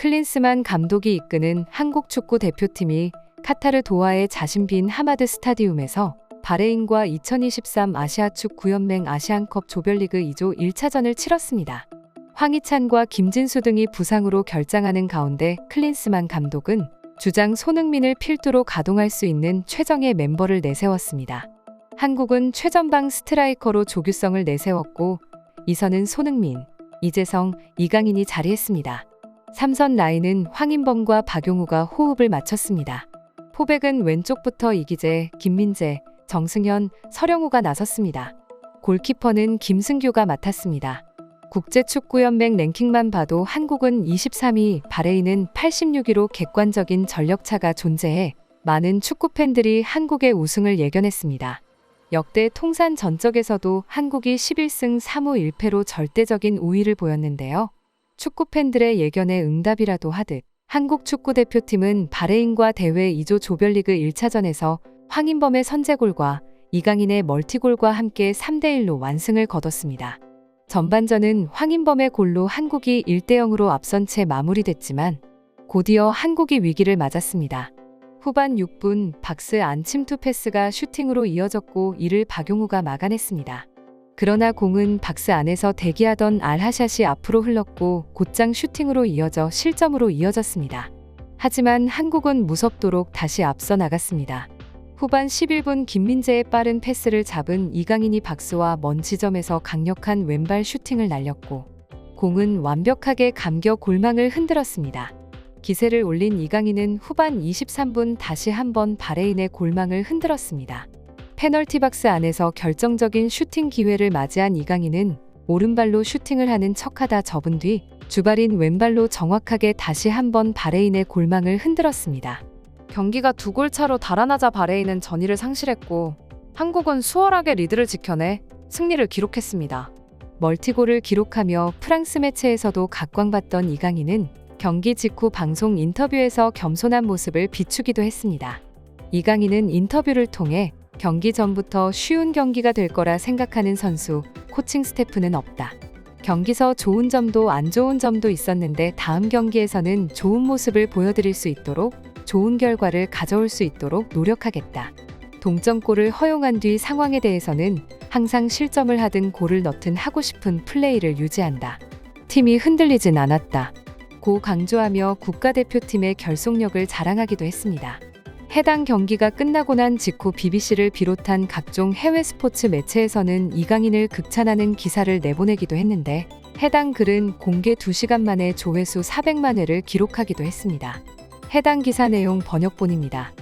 클린스만 감독이 이끄는 한국 축구 대표팀이 카타르 도하의 자신 빈 하마드 스타디움에서 바레인과 2023 아시아축 구연맹 아시안컵 조별리그 2조 1차전을 치렀습니다. 황희찬과 김진수 등이 부상으로 결장하는 가운데 클린스만 감독은 주장 손흥민을 필두로 가동할 수 있는 최정의 멤버를 내세웠습니다. 한국은 최전방 스트라이커로 조규성을 내세웠고 이선은 손흥민, 이재성, 이강인이 자리했습니다. 삼선 라인은 황인범과 박용우가 호흡을 맞췄습니다. 포백은 왼쪽부터 이기재, 김민재, 정승현, 서령우가 나섰습니다. 골키퍼는 김승규가 맡았습니다. 국제축구연맹 랭킹만 봐도 한국은 23위, 바레인은 86위로 객관적인 전력차가 존재해 많은 축구팬들이 한국의 우승을 예견했습니다. 역대 통산 전적에서도 한국이 11승 3무 1패로 절대적인 우위를 보였는데요. 축구 팬들의 예견에 응답이라도 하듯 한국 축구 대표팀은 바레인과 대회 2조 조별리그 1차전에서 황인범의 선제골과 이강인의 멀티골과 함께 3대1로 완승을 거뒀습니다. 전반전은 황인범의 골로 한국이 1대0으로 앞선 채 마무리됐지만 곧이어 한국이 위기를 맞았습니다. 후반 6분 박스 안 침투 패스가 슈팅으로 이어졌고 이를 박용우가 막아냈습니다. 그러나 공은 박스 안에서 대기하던 알하샷이 앞으로 흘렀고 곧장 슈팅으로 이어져 실점으로 이어졌습니다. 하지만 한국은 무섭도록 다시 앞서 나갔습니다. 후반 11분 김민재의 빠른 패스를 잡은 이강인이 박스와 먼 지점에서 강력한 왼발 슈팅을 날렸고 공은 완벽하게 감겨 골망을 흔들었습니다. 기세를 올린 이강인은 후반 23분 다시 한번 바레인의 골망을 흔들었습니다. 페널티 박스 안에서 결정적인 슈팅 기회를 맞이한 이강인은 오른발로 슈팅을 하는 척하다 접은 뒤 주발인 왼발로 정확하게 다시 한번 바레인의 골망을 흔들었습니다. 경기가 두 골 차로 달아나자 바레인은 전의를 상실했고 한국은 수월하게 리드를 지켜내 승리를 기록했습니다. 멀티골을 기록하며 프랑스 매체에서도 각광받던 이강인은 경기 직후 방송 인터뷰에서 겸손한 모습을 비추기도 했습니다. 이강인은 인터뷰를 통해 경기 전부터 쉬운 경기가 될 거라 생각하는 선수, 코칭 스태프는 없다. 경기서 좋은 점도 안 좋은 점도 있었는데 다음 경기에서는 좋은 모습을 보여드릴 수 있도록 좋은 결과를 가져올 수 있도록 노력하겠다. 동점골을 허용한 뒤 상황에 대해서는 항상 실점을 하든 골을 넣든 하고 싶은 플레이를 유지한다. 팀이 흔들리진 않았다. 고 강조하며 국가대표팀의 결속력을 자랑하기도 했습니다. 해당 경기가 끝나고 난 직후 BBC를 비롯한 각종 해외 스포츠 매체에서는 이강인을 극찬하는 기사를 내보내기도 했는데 해당 글은 공개 2시간 만에 조회수 400만 회를 기록하기도 했습니다. 해당 기사 내용 번역본입니다.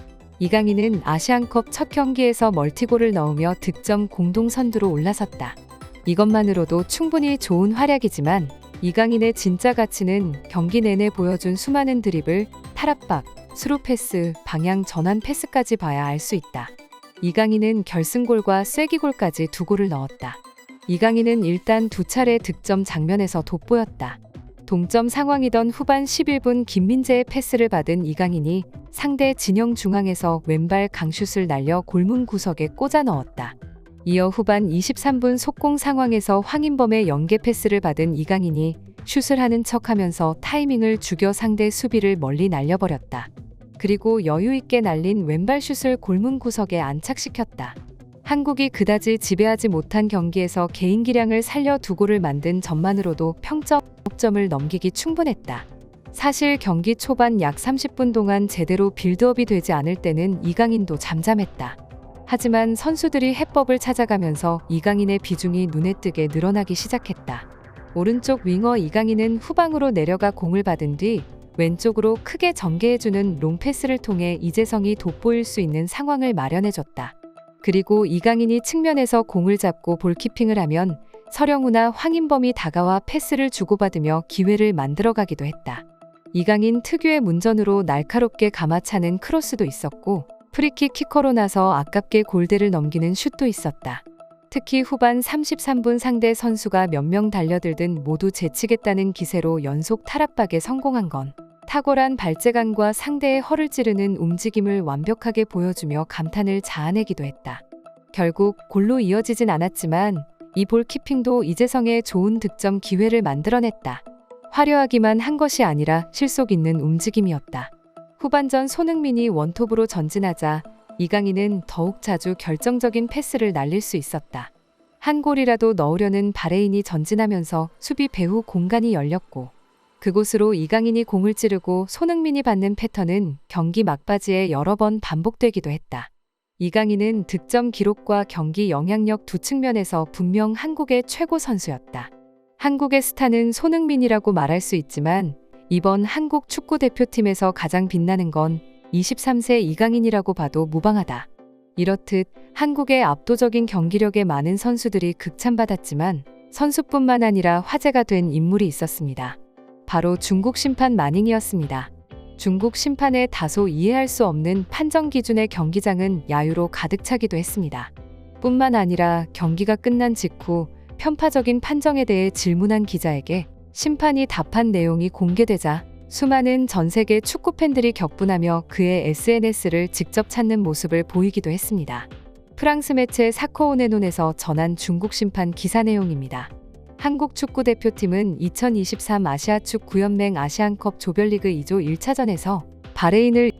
이강인은 아시안컵 첫 경기에서 멀티골을 넣으며 득점 공동 선두로 올라섰다. 이것만으로도 충분히 좋은 활약이지만 이강인의 진짜 가치는 경기 내내 보여준 수많은 드리블, 탈압박, 스루 패스, 방향 전환 패스까지 봐야 알 수 있다. 이강인은 결승골과 쐐기골까지 두 골을 넣었다. 이강인은 일단 두 차례 득점 장면에서 돋보였다. 동점 상황이던 후반 11분 김민재의 패스를 받은 이강인이 상대 진영 중앙에서 왼발 강슛을 날려 골문 구석에 꽂아 넣었다. 이어 후반 23분 속공 상황에서 황인범의 연계 패스를 받은 이강인이 슛을 하는 척하면서 타이밍을 죽여 상대 수비를 멀리 날려버렸다. 그리고 여유 있게 날린 왼발 슛을 골문 구석에 안착시켰다. 한국이 그다지 지배하지 못한 경기에서 개인 기량을 살려 두 골을 만든 점만으로도 평점 9점을 넘기기 충분했다. 사실 경기 초반 약 30분 동안 제대로 빌드업이 되지 않을 때는 이강인도 잠잠했다. 하지만 선수들이 해법을 찾아가면서 이강인의 비중이 눈에 띄게 늘어나기 시작했다. 오른쪽 윙어 이강인은 후방으로 내려가 공을 받은 뒤 왼쪽으로 크게 전개해주는 롱패스를 통해 이재성이 돋보일 수 있는 상황을 마련해줬다. 그리고 이강인이 측면에서 공을 잡고 볼키핑을 하면 서령우나 황인범이 다가와 패스를 주고받으며 기회를 만들어가기도 했다. 이강인 특유의 문전으로 날카롭게 감아차는 크로스도 있었고 프리킥 키커로 나서 아깝게 골대를 넘기는 슛도 있었다. 특히 후반 33분 상대 선수가 몇 명 달려들든 모두 제치겠다는 기세로 연속 탈압박에 성공한 건 탁월한 발재간과 상대의 허를 찌르는 움직임을 완벽하게 보여주며 감탄을 자아내기도 했다. 결국 골로 이어지진 않았지만 이 볼키핑도 이재성의 좋은 득점 기회를 만들어냈다. 화려하기만 한 것이 아니라 실속 있는 움직임이었다. 후반전 손흥민이 원톱으로 전진하자 이강인은 더욱 자주 결정적인 패스를 날릴 수 있었다. 한 골이라도 넣으려는 바레인이 전진하면서 수비 배후 공간이 열렸고 그곳으로 이강인이 공을 찌르고 손흥민이 받는 패턴은 경기 막바지에 여러 번 반복되기도 했다. 이강인은 득점 기록과 경기 영향력 두 측면에서 분명 한국의 최고 선수였다. 한국의 스타는 손흥민이라고 말할 수 있지만 이번 한국 축구 대표팀에서 가장 빛나는 건 23세 이강인이라고 봐도 무방하다. 이렇듯 한국의 압도적인 경기력에 많은 선수들이 극찬받았지만 선수뿐만 아니라 화제가 된 인물이 있었습니다. 바로 중국 심판 마닝이었습니다. 중국 심판의 다소 이해할 수 없는 판정 기준의 경기장은 야유로 가득 차기도 했습니다. 뿐만 아니라 경기가 끝난 직후 편파적인 판정에 대해 질문한 기자에게 심판이 답한 내용이 공개되자 수많은 전 세계 축구 팬들이 격분하며 그의 SNS를 직접 찾는 모습을 보이기도 했습니다. 프랑스 매체 사커오네논에서 전한 중국 심판 기사 내용입니다. 한국 축구 대표팀은 2023 아시아축 구연맹 아시안컵 조별리그 2조 1차전에서 바레인을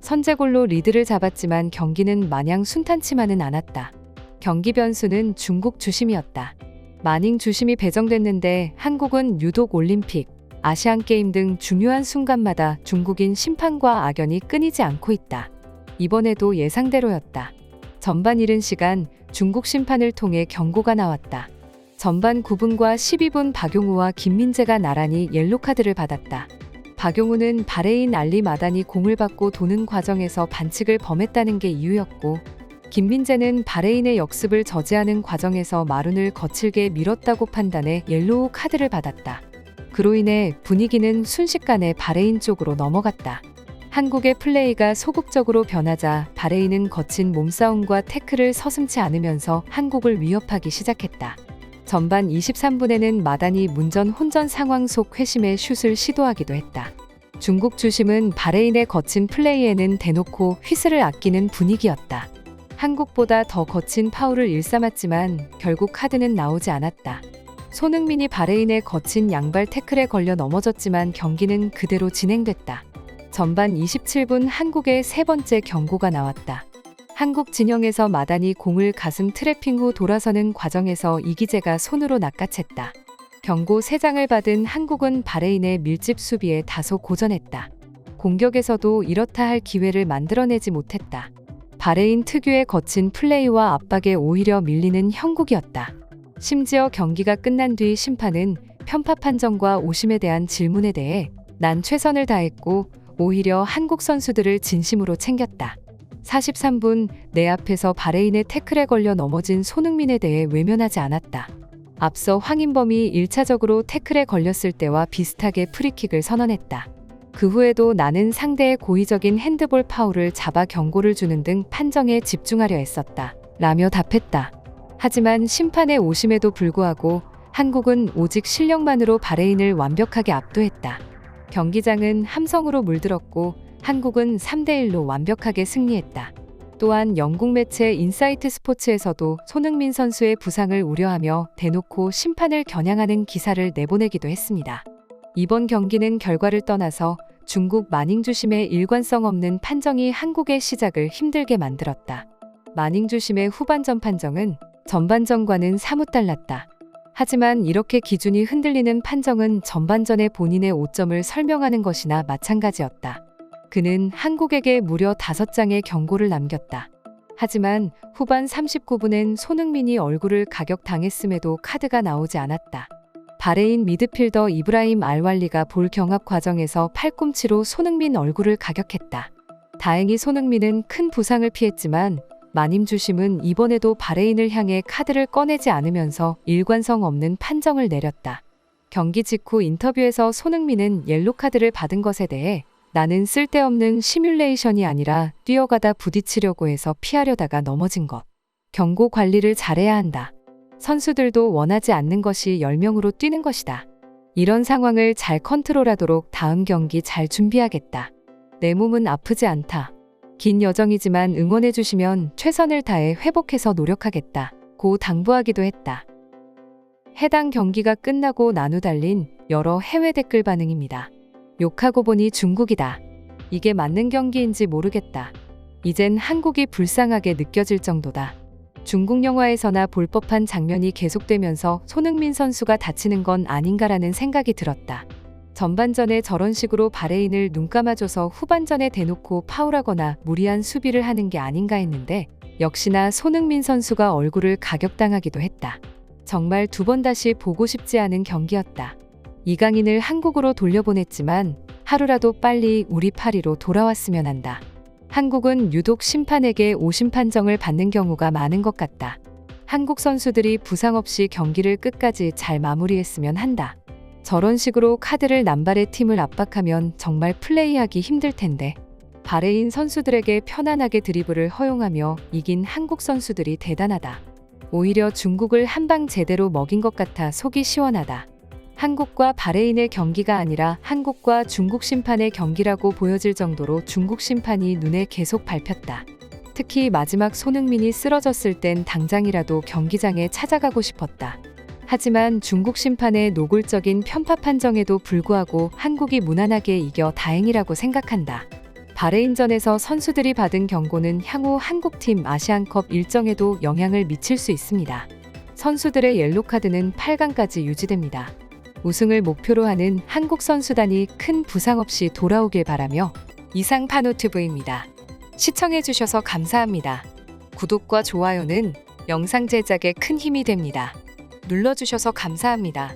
선제골로 리드를 잡았지만 경기는 마냥 순탄치만은 않았다. 경기 변수는 중국 주심이었다. 마닝 주심이 배정됐는데 한국은 유독 올림픽, 아시안 게임 등 중요한 순간마다 중국인 심판과 악연이 끊이지 않고 있다. 이번에도 예상대로였다. 전반 이른 시간 중국 심판을 통해 경고가 나왔다. 전반 9분과 12분 박용우와 김민재가 나란히 옐로 카드를 받았다. 박용우는 바레인 알리 마단이 공을 받고 도는 과정에서 반칙을 범했다는 게 이유였고 김민재는 바레인의 역습을 저지하는 과정에서 마룬을 거칠게 밀었다고 판단해 옐로우 카드를 받았다. 그로 인해 분위기는 순식간에 바레인 쪽으로 넘어갔다. 한국의 플레이가 소극적으로 변하자 바레인은 거친 몸싸움과 태클을 서슴지 않으면서 한국을 위협하기 시작했다. 전반 23분에는 마단이 문전 혼전 상황 속 회심의 슛을 시도하기도 했다. 중국 주심은 바레인의 거친 플레이에는 대놓고 휘슬을 아끼는 분위기였다. 한국보다 더 거친 파울을 일삼았지만 결국 카드는 나오지 않았다. 손흥민이 바레인의 거친 양발 태클에 걸려 넘어졌지만 경기는 그대로 진행됐다. 전반 27분 한국의 세 번째 경고가 나왔다. 한국 진영에서 마단이 공을 가슴 트래핑 후 돌아서는 과정에서 이기재가 손으로 낚아챘다. 경고 3장을 받은 한국은 바레인의 밀집 수비에 다소 고전했다. 공격에서도 이렇다 할 기회를 만들어내지 못했다. 바레인 특유의 거친 플레이와 압박에 오히려 밀리는 형국이었다. 심지어 경기가 끝난 뒤 심판은 편파 판정과 오심에 대한 질문에 대해 난 최선을 다했고 오히려 한국 선수들을 진심으로 챙겼다. 43분 내 앞에서 바레인의 태클에 걸려 넘어진 손흥민에 대해 외면하지 않았다. 앞서 황인범이 1차적으로 태클에 걸렸을 때와 비슷하게 프리킥을 선언했다. 그 후에도 나는 상대의 고의적인 핸드볼 파울을 잡아 경고를 주는 등 판정에 집중하려 했었다. 라며 답했다. 하지만 심판의 오심에도 불구하고 한국은 오직 실력만으로 바레인을 완벽하게 압도했다. 경기장은 함성으로 물들었고 한국은 3대1로 완벽하게 승리했다. 또한 영국 매체 인사이트 스포츠에서도 손흥민 선수의 부상을 우려하며 대놓고 심판을 겨냥하는 기사를 내보내기도 했습니다. 이번 경기는 결과를 떠나서 중국 마닝 주심의 일관성 없는 판정이 한국의 시작을 힘들게 만들었다. 마닝 주심의 후반전 판정은 전반전과는 사뭇 달랐다. 하지만 이렇게 기준이 흔들리는 판정은 전반전에 본인의 오점을 설명하는 것이나 마찬가지였다. 그는 한국에게 무려 5장의 경고를 남겼다. 하지만 후반 39분엔 손흥민이 얼굴을 가격당했음에도 카드가 나오지 않았다. 바레인 미드필더 이브라임 알왈리가 볼 경합 과정에서 팔꿈치로 손흥민 얼굴을 가격했다. 다행히 손흥민은 큰 부상을 피했지만 마님 주심은 이번에도 바레인을 향해 카드를 꺼내지 않으면서 일관성 없는 판정을 내렸다. 경기 직후 인터뷰에서 손흥민은 옐로 카드를 받은 것에 대해 나는 쓸데없는 시뮬레이션이 아니라 뛰어가다 부딪히려고 해서 피하려다가 넘어진 것. 경고 관리를 잘해야 한다. 선수들도 원하지 않는 것이 10명으로 뛰는 것이다. 이런 상황을 잘 컨트롤하도록 다음 경기 잘 준비하겠다. 내 몸은 아프지 않다. 긴 여정이지만 응원해주시면 최선을 다해 회복해서 노력하겠다. 고 당부하기도 했다. 해당 경기가 끝나고 나누 달린 여러 해외 댓글 반응입니다. 욕하고 보니 중국이다. 이게 맞는 경기인지 모르겠다. 이젠 한국이 불쌍하게 느껴질 정도다. 중국 영화에서나 볼 법한 장면이 계속되면서 손흥민 선수가 다치는 건 아닌가라는 생각이 들었다. 전반전에 저런 식으로 바레인을 눈 감아줘서 후반전에 대놓고 파울하거나 무리한 수비를 하는 게 아닌가 했는데 역시나 손흥민 선수가 얼굴을 가격당하기도 했다. 정말 두 번 다시 보고 싶지 않은 경기였다. 이강인을 한국으로 돌려보냈지만 하루라도 빨리 우리 파리로 돌아왔으면 한다. 한국은 유독 심판에게 오심 판정을 받는 경우가 많은 것 같다. 한국 선수들이 부상 없이 경기를 끝까지 잘 마무리했으면 한다. 저런 식으로 카드를 남발해 팀을 압박하면 정말 플레이하기 힘들 텐데. 바레인 선수들에게 편안하게 드리블을 허용하며 이긴 한국 선수들이 대단하다. 오히려 중국을 한 방 제대로 먹인 것 같아 속이 시원하다. 한국과 바레인의 경기가 아니라 한국과 중국 심판의 경기라고 보여질 정도로 중국 심판이 눈에 계속 밟혔다. 특히 마지막 손흥민이 쓰러졌을 땐 당장이라도 경기장에 찾아가고 싶었다. 하지만 중국 심판의 노골적인 편파 판정에도 불구하고 한국이 무난하게 이겨 다행이라고 생각한다. 바레인전에서 선수들이 받은 경고는 향후 한국팀 아시안컵 일정에도 영향을 미칠 수 있습니다. 선수들의 옐로카드는 8강까지 유지됩니다. 우승을 목표로 하는 한국 선수단이 큰 부상 없이 돌아오길 바라며 이상 파노트브입니다. 시청해주셔서 감사합니다. 구독과 좋아요는 영상 제작에 큰 힘이 됩니다. 눌러주셔서 감사합니다.